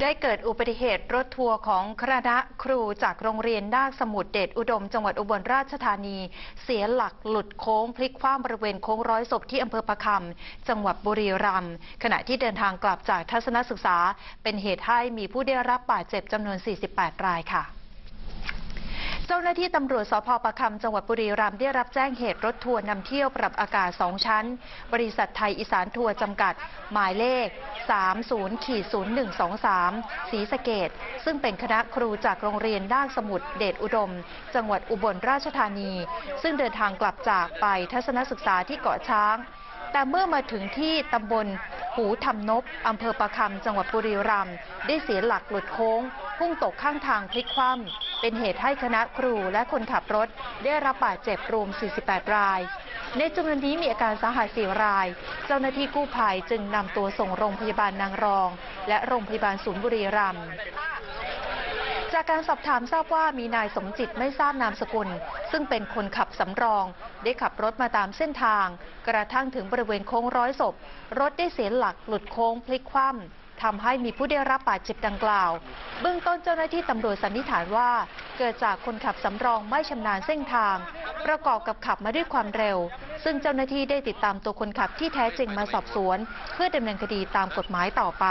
ได้เกิดอุบัติเหตุรถทัวร์ของคณะครูจากโรงเรียนนาคสมุทรเดชอุดม จังหวัดอุบลราชธานี เสียหลักหลุดโค้งพลิกคว่ำบริเวณโค้งร้อยศพที่อำเภอประคำจังหวัดบุรีรัมย์ขณะที่เดินทางกลับจากทัศนศึกษา เป็นเหตุให้มีผู้ได้รับบาดเจ็บจำนวน 48 รายค่ะ จ้าหน้าที่ตำรวจสพประคำจังหวัดบุรีรัมย์ได้รับแจ้งเหตุรถทัวร์นำเที่ยวปรับอากาศ 2 ชั้น บริษัทไทยอีสานทัวร์จำกัด หมายเลข 30ขีด0123ศรีสเกดซึ่งเป็นคณะครูจากโรงเรียนด้านสมุทรเดชอุดม จังหวัดอุบลราชธานี ซึ่งเดินทางกลับจากไปทัศนศึกษาที่เกาะช้างแต่เมื่อมาถึงที่ตำบลหูทำนบอำเภอประคำจังหวัดบุรีรัมย์ได้เสียหลักหลุดโค้ง พุ่งตกข้างทางพลิกคว่ำ เป็นเหตุให้คณะครูและคนขับรถ ได้รับบาดเจ็บรวม 48 ราย ในจำนวนนี้มีอาการสาหัส4ราย เจ้าหน้าที่กู้ภัยจึงนำตัวส่งโรงพยาบาลนางรอง และโรงพยาบาลศูนย์บุรีรัมย์จากการสอบถามทราบว่ามีนายสมจิตไม่ทราบนามสกุล ซึ่งเป็นคนขับสำรอง ได้ขับรถมาตามเส้นทาง กระทั่งถึงบริเวณโค้งร้อยศพ รถได้เสียหลักหลุดโค้งพลิกคว่ำ ทำให้มีผู้ได้รับบาดเจ็บดังกล่าว เบื้องต้นเจ้าหน้าที่ตำรวจสันนิษฐานว่า เกิดจากคนขับสำรองไม่ชำนาญเส้นทาง ประกอบกับขับมาด้วยความเร็ว ซึ่งเจ้าหน้าที่ได้ติดตามตัวคนขับที่แท้จริงมาสอบสวน เพื่อดำเนินคดีตามกฎหมายต่อไป